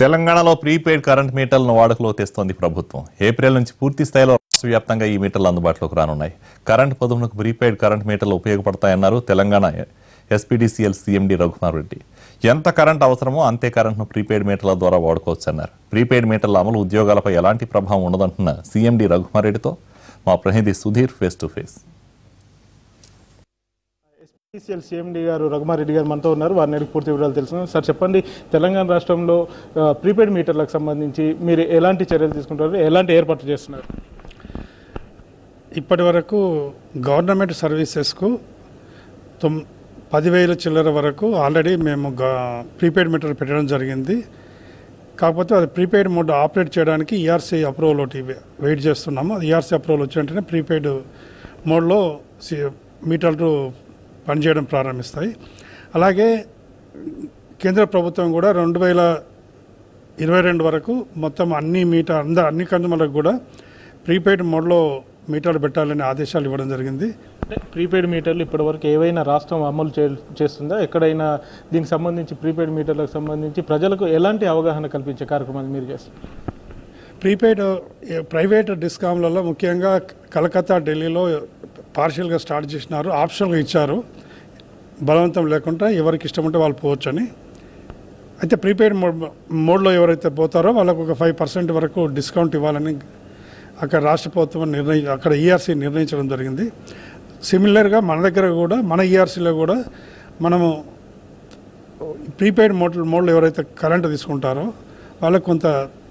తెలంగాణలో prepaid current మీటర్లను వాడుకలో తెస్తోంది ప్రభుత్వం. ఏప్రిల్ నుంచి పూర్తి స్థాయిలో రాష్ట్ర వ్యాప్తంగా ఈ మీటర్లు అందుబాటులోకి రానున్నాయి. కరెంట్ పొదుపునకు ప్రీపెయిడ్ కరెంట్ మీటర్లు ఉపయోగపడతాయన్నారు తెలంగాణ ఎస్పీడీసీఎల్ సీఎండీ రఘుమార్ రెడ్డి. ఎంత కరెంట్ అవసరమో అంతే కరెంట్ను ప్రీపెయిడ్ మీటర్ల ద్వారా వాడుకోవచ్చన్నారు. ప్రీపెయిడ్ మీటర్ల అమలు ఉద్యోగాలపై ఎలాంటి ప్రభావం ఉండదంటున్న సీఎండీ రఘుమార్ రెడ్డితో మా ప్రతినిధి Sudheer face to face SPCL CMD గారు రఘుమారెడ్డి గారు మనతో ఉన్నారు. వారిని అడిగి పూర్తి వివరాలు తెలుసు సార్ చెప్పండి తెలంగాణ రాష్ట్రంలో ప్రీపెయిడ్ మీటర్లకు సంబంధించి మీరు ఎలాంటి చర్యలు తీసుకుంటారు? ఎలాంటి ఏర్పాట్లు చేస్తున్నారు? ఇప్పటి వరకు గవర్నమెంట్ సర్వీసెస్కు తొమ్ పదివేల చిల్లర వరకు ఆల్రెడీ మేము ప్రీపెయిడ్ మీటర్ పెట్టడం జరిగింది. కాకపోతే అది ప్రీపెయిడ్ మోడ్ ఆపరేట్ చేయడానికి ఈఆర్సీ అప్రూవల్ ఒకటి వెయిట్ చేస్తున్నాము. ఈఆర్సీ అప్రూవల్ వచ్చి వెంటనే ప్రీపెయిడ్ మోడ్లో సి- మీటర్లు పనిచేయడం ప్రారంభిస్తాయి. అలాగే కేంద్ర ప్రభుత్వం కూడా రెండు వేల ఇరవై రెండు వరకు మొత్తం అన్ని మీటర్ అంద అన్ని కన్జ్యూమర్లకు కూడా ప్రీపెయిడ్ మోడ్లో మీటర్లు పెట్టాలని ఆదేశాలు ఇవ్వడం జరిగింది. ప్రీపెయిడ్ మీటర్లు ఇప్పటివరకు ఏవైనా రాష్ట్రం అమలు చే చేస్తుందా? ఎక్కడైనా దీనికి సంబంధించి ప్రీపెయిడ్ మీటర్లకు సంబంధించి ప్రజలకు ఎలాంటి అవగాహన కల్పించే కార్యక్రమాలు మీరు చేస్తారు ప్రీపెయిడ్ ప్రైవేట్ డిస్కామ్లలో ముఖ్యంగా కలకత్తా ఢిల్లీలో పార్షియల్గా స్టార్ట్ చేసినారు ఆప్షన్గా ఇచ్చారు. బలవంతం లేకుండా ఎవరికి ఇష్టం ఉంటే వాళ్ళు పోవచ్చని. అయితే ప్రీపెయిడ్ మోడ్ మోడ్లో ఎవరైతే పోతారో వాళ్ళకు ఒక ఫైవ్ పర్సెంట్ వరకు డిస్కౌంట్ ఇవ్వాలని అక్కడ రాష్ట్ర ప్రభుత్వం నిర్ణయి అక్కడ ఈఆర్సీ నిర్ణయించడం జరిగింది. సిమిలర్గా మన దగ్గర కూడా మన ఈఆర్సీలో కూడా మనము ప్రీపెయిడ్ మోడ్ మోడ్లో ఎవరైతే కరెంటు తీసుకుంటారో వాళ్ళకు కొంత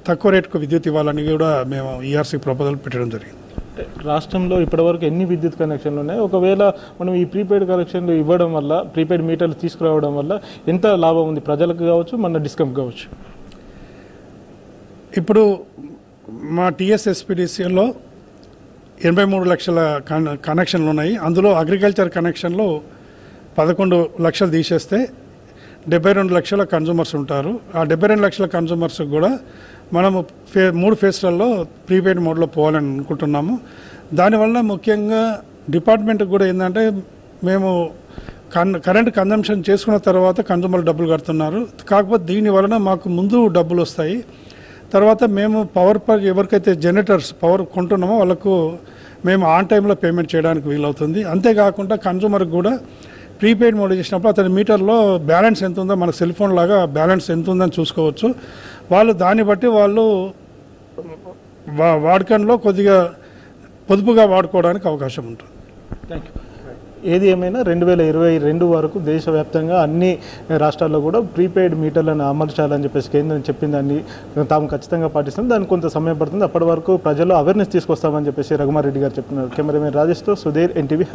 తక్కువ రేటుకు విద్యుత్ ఇవ్వాలని కూడా మేము ఈఆర్సీ ప్రపోజల్ పెట్టడం జరిగింది. రాష్ట్రంలో ఇప్పటివరకు ఎన్ని విద్యుత్ కనెక్షన్లు ఉన్నాయి? ఒకవేళ మనం ఈ ప్రీపెయిడ్ కనెక్షన్లు ఇవ్వడం వల్ల ప్రీపెయిడ్ మీటర్లు తీసుకురావడం వల్ల ఎంత లాభం ఉంది? ప్రజలకు కావచ్చు మన డిస్కమ్ కావచ్చు. ఇప్పుడు మా టీఎస్ఎస్పిడిసిలో ఎనభై మూడు లక్షల కనెక్షన్లు ఉన్నాయి. అందులో అగ్రికల్చర్ కనెక్షన్లో పదకొండు లక్షలు తీసేస్తే డెబ్బై రెండు లక్షల కన్జూమర్స్ ఉంటారు. ఆ డెబ్బై రెండు లక్షల కన్జూమర్స్ కూడా మనము ఫే మూడు ఫేస్లలో ప్రీపెయిడ్ మోడ్లో పోవాలని అనుకుంటున్నాము. దానివల్ల ముఖ్యంగా డిపార్ట్మెంట్కి కూడా ఏంటంటే మేము కన్ కరెంట్ కన్జంప్షన్ చేసుకున్న తర్వాత కన్జూమర్ డబ్బులు కడుతున్నారు. కాకపోతే దీని వలన మాకు ముందు డబ్బులు వస్తాయి. తర్వాత మేము పవర్ పర్ ఎవరికైతే జనరేటర్స్ పవర్ కొంటున్నామో వాళ్ళకు మేము ఆన్ టైంలో పేమెంట్ చేయడానికి వీలవుతుంది. అంతేకాకుండా కన్జ్యూమర్కి కూడా ప్రీపెయిడ్ మోడ్ చేసినప్పుడు అతని మీటర్లో బ్యాలెన్స్ ఎంత ఉందో మన సెల్ ఫోన్ లాగా బ్యాలెన్స్ ఎంత ఉందని చూసుకోవచ్చు. వాళ్ళు దాన్ని బట్టి వాళ్ళు వా- వాడకంలో కొద్దిగా పొదుపుగా వాడుకోవడానికి అవకాశం ఉంటుంది. థ్యాంక్ యూ ఏది ఏమైనా రెండు వేల ఇరవై రెండు వరకు దేశవ్యాప్తంగా అన్ని రాష్ట్రాల్లో కూడా ప్రీపెయిడ్ మీటర్లను అమర్చాలని చెప్పేసి కేంద్రం చెప్పిందని తాము ఖచ్చితంగా పాటిస్తాం దానికి కొంత సమయం పడుతుంది. అప్పటి వరకు ప్రజల్లో అవేర్నెస్ తీసుకొస్తామని చెప్పేసి రఘుమారెడ్డి గారు చెప్తున్నారు కెమెరామెన్ రాజేష్తో సుధీర్ ఎన్టీవీ